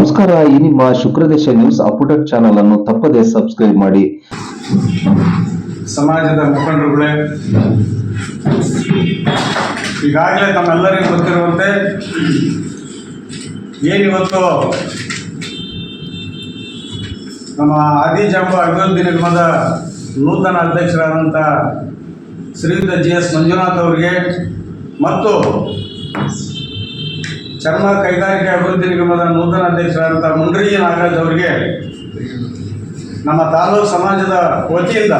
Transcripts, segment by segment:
ನಮಸ್ಕಾರ, ಈ ನಿಮ್ಮ ಶುಕ್ರದೇಶ ನ್ಯೂಸ್ ಅಪ್ಡೇಟ್ ಚಾನಲ್ ಅನ್ನು ತಪ್ಪದೇ ಸಬ್ಸ್ಕ್ರೈಬ್ ಮಾಡಿ. ಸಮಾಜದ ಮುಖಂಡರುಗಳೇ, ಈಗಾಗಲೇ ತಮ್ಮೆಲ್ಲರಿಗೂ ಗೊತ್ತಿರುವಂತೆ, ಏನಿವತ್ತು ನಮ್ಮ ಆದಿಜಾಂಬ ಅಭಿವೃದ್ಧಿ ನಿಗಮದ ನೂತನ ಅಧ್ಯಕ್ಷರಾದಂಥ ಶ್ರೀಯುತ ಜಿ ಎಸ್ ಮಂಜುನಾಥ್ ಅವರಿಗೆ, ಮತ್ತು ಚರ್ಮ ಕೈಗಾರಿಕೆ ಅಭಿವೃದ್ಧಿ ನಿಗಮದ ನೂತನ ಅಧ್ಯಕ್ಷರಾದಂಥ ಮುಂಡ್ರಿಜಿ ನಾಗರಾಜ್ ಅವರಿಗೆ ನಮ್ಮ ತಾಲೂಕು ಸಮಾಜದ ವತಿಯಿಂದ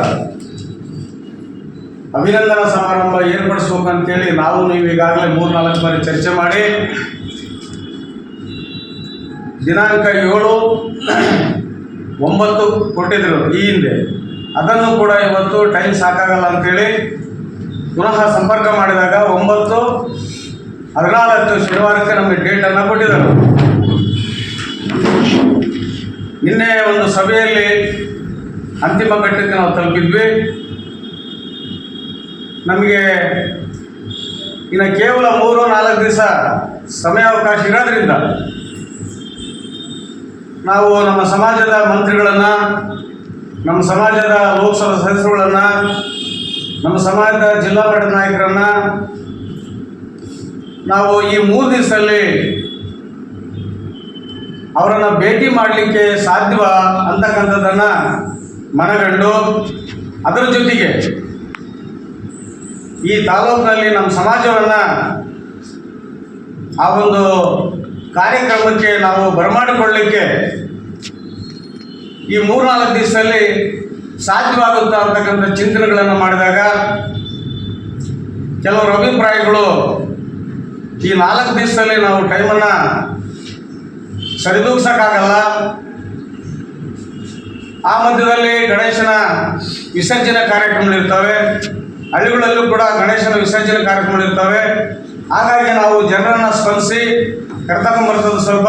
ಅಭಿನಂದನಾ ಸಮಾರಂಭ ಏರ್ಪಡಿಸ್ಬೇಕು ಅಂತೇಳಿ ನಾವು ನೀವು ಈಗಾಗಲೇ ಮೂರು ನಾಲ್ಕು ಬಾರಿ ಚರ್ಚೆ ಮಾಡಿ ದಿನಾಂಕ ಏಳು ಒಂಬತ್ತು ಕೊಟ್ಟಿದ್ರು ಈ ಹಿಂದೆ. ಅದನ್ನು ಕೂಡ ಇವತ್ತು ಟೈಮ್ ಸಾಕಾಗಲ್ಲ ಅಂತೇಳಿ ಪುನಃ ಸಂಪರ್ಕ ಮಾಡಿದಾಗ ಒಂಬತ್ತು ಹದಿನಾಲ್ಕು ಶನಿವಾರಕ್ಕೆ ನಮಗೆ ಡೇಟನ್ನು ಕೊಟ್ಟಿದ್ದರು. ನಿನ್ನೆ ಒಂದು ಸಭೆಯಲ್ಲಿ ಅಂತಿಮ ಘಟ್ಟಕ್ಕೆ ನಾವು ತಲುಪಿದ್ವಿ. ನಮಗೆ ಇನ್ನು ಕೇವಲ ಮೂರು ನಾಲ್ಕು ದಿವಸ ಸಮಯಾವಕಾಶ ಇರೋದ್ರಿಂದ ನಾವು ನಮ್ಮ ಸಮಾಜದ ಮಂತ್ರಿಗಳನ್ನು, ನಮ್ಮ ಸಮಾಜದ ಲೋಕಸಭಾ ಸದಸ್ಯರುಗಳನ್ನು, ನಮ್ಮ ಸಮಾಜದ ಜಿಲ್ಲಾ ಮಟ್ಟದ ನಾಯಕರನ್ನು ನಾವು ಈ ಮೂರು ದಿವಸದಲ್ಲಿ ಅವರನ್ನು ಭೇಟಿ ಮಾಡಲಿಕ್ಕೆ ಸಾಧ್ಯವ ಅಂತಕ್ಕಂಥದ್ದನ್ನು ಮನಗಂಡು ಅದರ ಜೊತೆಗೆ ಈ ತಾಲೂಕಿನಲ್ಲಿ ನಮ್ಮ ಸಮಾಜವನ್ನು ಆ ಒಂದು ಕಾರ್ಯಕ್ರಮಕ್ಕೆ ನಾವು ಬರಮಾಡಿಕೊಳ್ಳಲಿಕ್ಕೆ ಈ ಮೂರ್ನಾಲ್ಕು ದಿವಸದಲ್ಲಿ ಸಾಧ್ಯವಾಗುತ್ತಾ ಅಂತಕ್ಕಂಥ ಚಿಂತನೆಗಳನ್ನು ಮಾಡಿದಾಗ ಕೆಲವರು ಅಭಿಪ್ರಾಯಗಳು ಈ ನಾಲ್ಕು ದಿವಸದಲ್ಲಿ ನಾವು ಟೈಮನ್ನು ಸರಿದೂಗ್ಸಕ್ಕಾಗಲ್ಲ. ಆ ಮಧ್ಯದಲ್ಲಿ ಗಣೇಶನ ವಿಸರ್ಜನೆ ಕಾರ್ಯಕ್ರಮಗಳಿರ್ತವೆ ಹಳ್ಳಿಗಳಲ್ಲೂ ಕೂಡ ಗಣೇಶನ ವಿಸರ್ಜನೆ ಕಾರ್ಯಕ್ರಮಗಳಿರ್ತವೆ ಹಾಗಾಗಿ ನಾವು ಜನರನ್ನು ಸ್ಪಂದಿಸಿ ಕರ್ತಕೊಂಬರ್ತದೆ ಸ್ವಲ್ಪ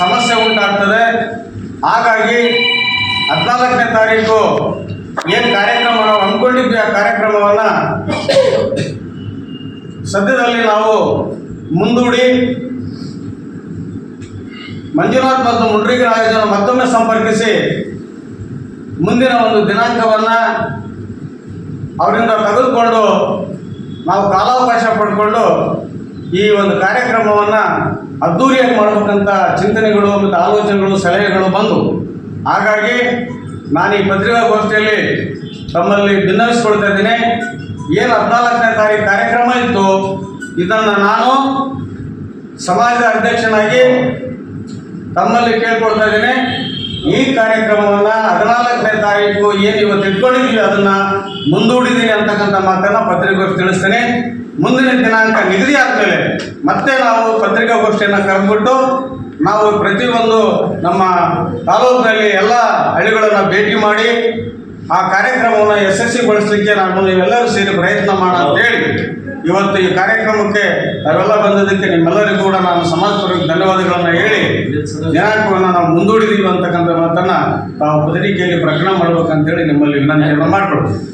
ಸಮಸ್ಯೆ ಉಂಟಾಗ್ತದೆ. ಹಾಗಾಗಿ ಹದಿನಾಲ್ಕನೇ ತಾರೀಕು ಏನು ಕಾರ್ಯಕ್ರಮ ನಾವು ಅಂದ್ಕೊಂಡಿದ್ವಿ ಆ ಕಾರ್ಯಕ್ರಮವನ್ನು ಸದ್ಯದಲ್ಲಿ ನಾವು ಮುಂದೂಡಿ ಮಂಜುನಾಥ್ ಮತ್ತು ಮುಂಡ್ರಿಗಿ ರಾಜನ ಮತ್ತೊಮ್ಮೆ ಸಂಪರ್ಕಿಸಿ ಮುಂದಿನ ಒಂದು ದಿನಾಂಕವನ್ನು ಅವರಿಂದ ತೆಗೆದುಕೊಂಡು ನಾವು ಕಾಲಾವಕಾಶ ಪಡ್ಕೊಂಡು ಈ ಒಂದು ಕಾರ್ಯಕ್ರಮವನ್ನು ಅದ್ಧೂರಿಯಾಗಿ ಮಾಡಬೇಕಂತ ಚಿಂತನೆಗಳು ಮತ್ತು ಆಲೋಚನೆಗಳು, ಸಲಹೆಗಳು ಬಂದವು ಹಾಗಾಗಿ ನಾನು ಈ ಪತ್ರಿಕಾಗೋಷ್ಠಿಯಲ್ಲಿ ತಮ್ಮಲ್ಲಿ ಭಿನ್ನವಿಸ್ಕೊಳ್ತಾ ಇದ್ದೀನಿ. ಏನು ಹದಿನಾಲ್ಕನೇ ತಾರೀಕು ಕಾರ್ಯಕ್ರಮ ಇತ್ತು? ಇದನ್ನು ನಾನು ಸಮಾಜದ ಅಧ್ಯಕ್ಷನಾಗಿ ತಮ್ಮಲ್ಲಿ ಕೇಳ್ಕೊಳ್ತಾ ಇದ್ದೀನಿ. ಈ ಕಾರ್ಯಕ್ರಮವನ್ನು ಹದಿನಾಲ್ಕನೇ ತಾರೀಕು ಏನು ಇವತ್ತು ಇಟ್ಕೊಂಡಿದ್ದೀವಿ ಅದನ್ನು ಮುಂದೂಡಿದ್ದೀನಿ ಅಂತಕ್ಕಂಥ ಮಾತನ್ನು ಪತ್ರಿಕೋಷ್ಠಿ ತಿಳಿಸ್ತೇನೆ. ಮುಂದಿನ ದಿನಾಂಕ ನಿಗದಿ ಆದಮೇಲೆ ಮತ್ತೆ ನಾವು ಪತ್ರಿಕಾಗೋಷ್ಠಿಯನ್ನು ಕರೆದುಬಿಟ್ಟು ನಾವು ಪ್ರತಿಯೊಂದು ನಮ್ಮ ತಾಲೂಕಿನಲ್ಲಿ ಎಲ್ಲ ಹಳ್ಳಿಗಳನ್ನು ಭೇಟಿ ಮಾಡಿ ಆ ಕಾರ್ಯಕ್ರಮವನ್ನು ಯಶಸ್ವಿಗೊಳಿಸಲಿಕ್ಕೆ ನಾನು ನೀವೆಲ್ಲರೂ ಸೇರಿ ಪ್ರಯತ್ನ ಮಾಡ ಅಂತ ಹೇಳಿ. ಇವತ್ತು ಈ ಕಾರ್ಯಕ್ರಮಕ್ಕೆ ತಾವೆಲ್ಲ ಬಂದಿದ್ದಕ್ಕೆ ನಿಮ್ಮೆಲ್ಲರಿಗೂ ಕೂಡ ನಾನು ಸಮಾಜಪರವಾಗಿ ಧನ್ಯವಾದಗಳನ್ನು ಹೇಳಿ, ದಿನಾಂಕವನ್ನು ನಾವು ಮುಂದೂಡಿದೀವಿ ಅಂತಕ್ಕಂಥ ಮಾತನ್ನು ತಾವು ಪತ್ರಿಕೆಯಲ್ಲಿ ಪ್ರಕಟಣೆ ಮಾಡ್ಬೇಕಂತೇಳಿ ನಿಮ್ಮಲ್ಲಿ ವಿನಂತಿಯನ್ನು ಮಾಡ್ಕೊಳ್ತೀವಿ